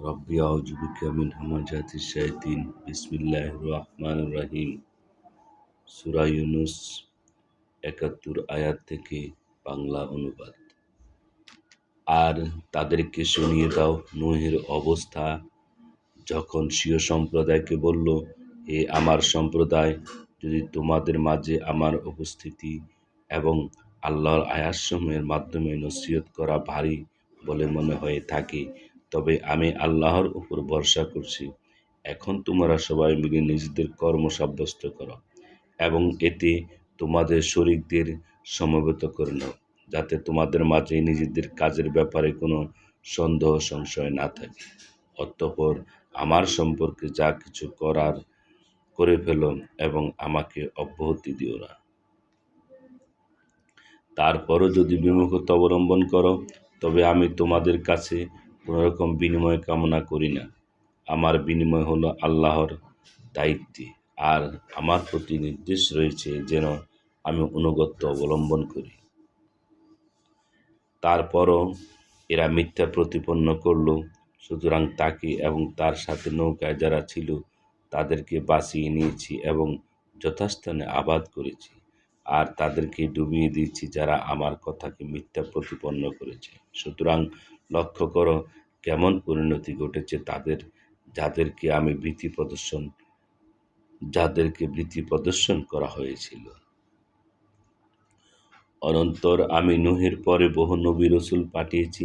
রব্বি আউযু বিকা মিন হামাযাতিশ শায়াতিন। বিসমিল্লাহির রহমানির রহিম। সূরা একাত্তর আয়াত থেকে বাংলা অনুবাদ। আর তাদেরকে শুনিয়ে দাও নূহের অবস্থা। যখন স্বীয় সম্প্রদায়কে বলল, হে আমার সম্প্রদায়, যদি তোমাদের মাঝে আমার উপস্থিতি এবং আল্লাহর আয়াতসমূহের মাধ্যমে নসিহত করা ভারী বলে মনে হয়ে থাকে তবে আমি আল্লাহর উপর ভরসা করছি। এখন তোমরা সবাই মিলে নিজেদের কর্ম সাব্যস্ত করো এবং এতে তোমাদের শরিকদের সমবেত করে নাও, যাতে তোমাদের মাঝে নিজেদের কাজের ব্যাপারে কোনো সন্দেহ, সংশয় না থাকে। অতঃপর আমার সম্পর্কে যা কিছু করার করে ফেলো এবং আমাকে অব্যাহতি দিও না। তারপরও যদি বিমুখতা অবলম্বন করো, তবে আমি তোমাদের কাছে কোনোরকম বিনিময় কামনা করি না। আমার বিনিময় হলো আল্লাহর দায়িত্বে। আর আমার প্রতি নির্দেশ রয়েছে যেন আমি অনুগত্য অবলম্বন করি। তারপরও এরা মিথ্যা প্রতিপন্ন করল। সুতরাং তাকে এবং তার সাথে নৌকায় যারা ছিল, তাদেরকে বাঁচিয়ে নিয়েছি এবং যথাস্থানে আবাদ করেছি। আর তাদেরকে ডুবিয়ে দিয়েছি যারা আমার কথাকে মিথ্যা প্রতিপন্ন করেছে। সুতরাং লক্ষ্য করো কেমন পরিণতি ঘটেছে তাদের, যাদেরকে আমি ভীতি প্রদর্শন, যাদেরকে ভীতি প্রদর্শন করা হয়েছিল। অনন্তর আমি নুহের পরে বহু নবী রসুল পাঠিয়েছি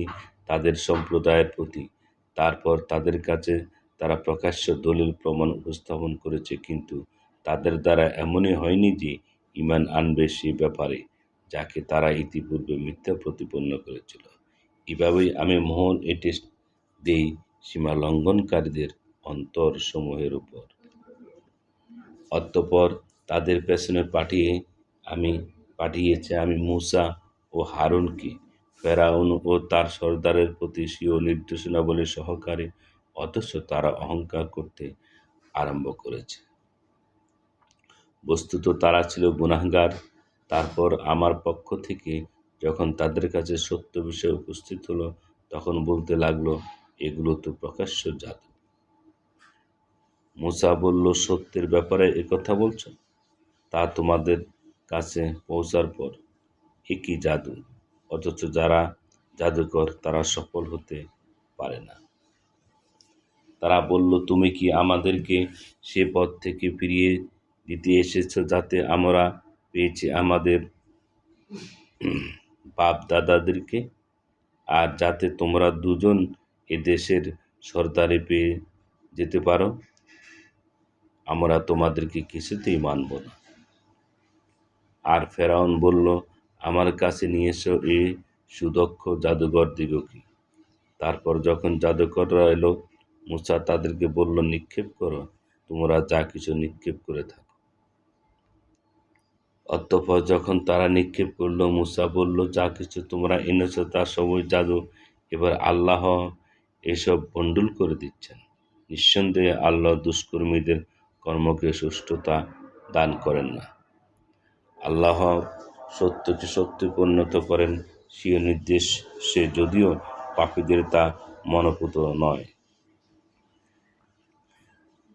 তাদের সম্প্রদায়ের প্রতি। তারপর তাদের কাছে তারা প্রকাশ্য দলিল প্রমাণ উপস্থাপন করেছে, কিন্তু তাদের দ্বারা এমনই হয়নি যে ইমান আনবে সে ব্যাপারে, যাকে তারা ইতিপূর্বে মিথ্যা প্রতিপন্ন করেছিল। এভাবেই আমি মোহন এটি দেই সীমা লঙ্ঘনকারীদের অন্তর সমূহের উপর। অতঃপর তাদের পেছনে পাঠিয়ে আমি পাঠিয়েছে আমি মূসা ও হারুনকে। ফেরাউন ও তার সর্দারের প্রতি স্বীয় নির্দেশনাবলী সহকারে অথচ তারা অহংকার করতে আরম্ভ করেছে। বস্তুত তারা ছিল গুনাহগার। তারপর আমার পক্ষ থেকে যখন তাদের কাছে সত্য বিষয় উপস্থিত হলো, তখন বলতে লাগল, এগুলো তো প্রকাশ্য জাদু মুসা বলল, সত্যের ব্যাপারে একথা বলছো? তা তোমাদের কাছে পৌঁছার পর একই জাদু? অথচ যারা জাদুকর, তারা সফল হতে পারে না। তারা বলল, তুমি কি আমাদেরকে সে পথ থেকে ফিরিয়ে দিতে এসেছ, যাতে আমরা পেয়েছি আমাদের বাপ দাদাদেরকে আর যাতে তোমরা দুজন এ দেশের সর্দারে পেয়ে যেতে পারো, আমরা তোমাদেরকে কিছুতেই মানব না। আর ফেরাউন বলল, আমার কাছে নিয়ে এসো এ সুদক্ষ জাদুঘর দিগকে। তারপর যখন জাদুকররা এলো, মুসা তাদেরকে বলল, নিক্ষেপ করো, তোমরা যা কিছু নিক্ষেপ করে থাকো। অতঃপর যখন তারা নিক্ষেপ করল, মুসা বলল, যা কিছু তোমরা এনেছ তা সবই জাদু। এবার আল্লাহ এসব বন্ডুল করে দিচ্ছেন। নিঃসন্দেহে আল্লাহ দুষ্কর্মীদের কর্মকে সুষ্ঠুতা দান করেন না। আল্লাহ সত্যকে সত্যে পরিণত করেন, স্বীয় নির্দেশ সে যদিও পাপীদের তা মনপুত নয়।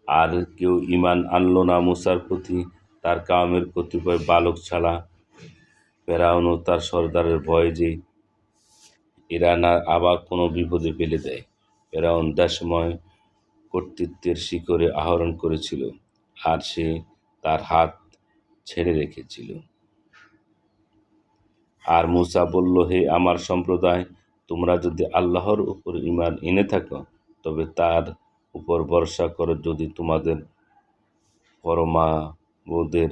আর কেউ ইমান আনল না মুসার প্রতি। তার কামের কতিপয় বালক ছাড়া ফেরাউন ও তার সর্দারের ভয়ে যে এরা না আবার কোনো বিপদে ফেলে দেয়। ফেরাউন দেশময় কর্তৃত্বের শিখরে আহরণ করেছিল আর সে তার হাত ছেড়ে রেখেছিল। আর মুসা বলল, হে আমার সম্প্রদায়, তোমরা যদি আল্লাহর উপর ইমান এনে থাকো, তবে তার উপর ভরসা করো যদি তোমাদের পরমাবোধের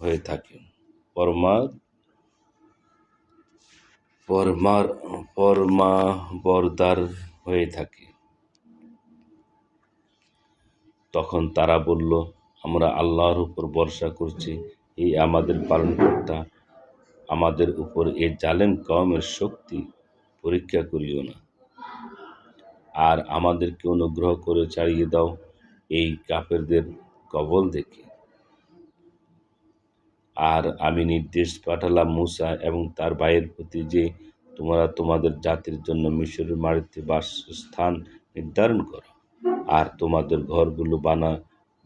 হয়ে থাকে। পরমা পরমার পরমা বরদার হয়ে থাকে। তখন তারা বলল, আমরা আল্লাহর উপর ভরসা করছি। এই আমাদের পালনকর্তা, আমাদের উপর এ জালেম কমের শক্তি পরীক্ষা করিও না। আর আমাদেরকে অনুগ্রহ করে ছাড়িয়ে দাও এই কাপেরদের কবল দেখে। আর আমি নির্দেশ পাঠালাম মুসা এবং তার ভাইয়ের প্রতি যে তোমরা তোমাদের জাতির জন্য মিশরের মাটিতে বাসস্থান নির্ধারণ করো। আর তোমাদের ঘরগুলো বানা,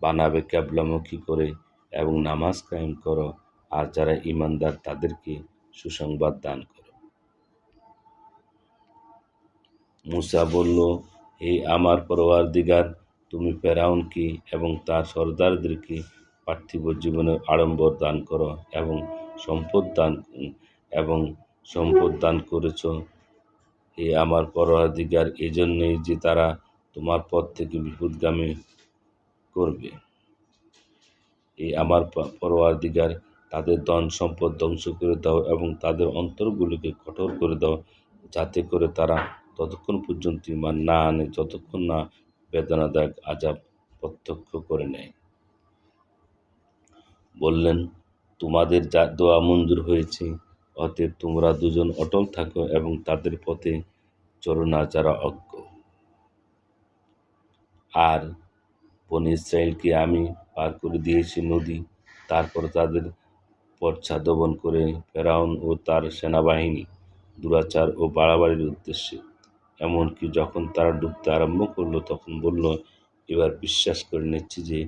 বানাবে ক্যাবলামুখী করে এবং নামাজ কায়েম করো। আর যারা ইমানদার, তাদেরকে সুসংবাদ দান করো। মুসা বলল, হে আমার পরওয়ার দিগার তুমি ফেরাউনকে এবং তার সর্দারদেরকে পার্থিব জীবনের আড়ম্বর দান করো এবং সম্পদ দান, এবং সম্পদ দান করেছ। এ আমার পরওয়ারদিগার এজন্যই যে তারা তোমার পথ থেকে বিপদগামী করবে। এই আমার প- পরওয়ারদিগার তাদের ধন সম্পদ ধ্বংস করে দাও এবং তাদের অন্তরগুলোকে কঠোর করে দাও, যাতে করে তারা ততক্ষণ পর্যন্ত ইমান না আনে, যতক্ষণ না বেদনাদায়ক আজাব প্রত্যক্ষ করে নেয়। বললেন, তোমাদের যা দোয়া মঞ্জুর হয়েছে, অতএব তোমরা দুজন অটল থাকো এবং তাদের পথে চলো না, যারা অজ্ঞ। আর বনি ইসরায়েলকে আমি পার করে দিয়েছি নদী, তারপর তাদের পর্ছা পশ্চাদবন করে ফেরাউন ও তার সেনাবাহিনী দুরাচার ও বাড়াবাড়ির উদ্দেশ্যে। এমনকি যখন তারা ডুবতে আরম্ভ করল, তখন বলল, এবার বিশ্বাস করে নিচ্ছি যে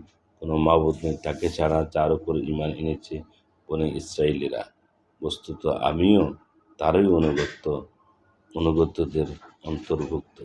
কোনো মাবুদ নেই, তাকে ছাড়া যার উপর ইমান এনেছে বনে ইসরায়েলিরা। বস্তুত আমিও তারই অনুগত্য, অনুগত্যদের অন্তর্ভুক্ত।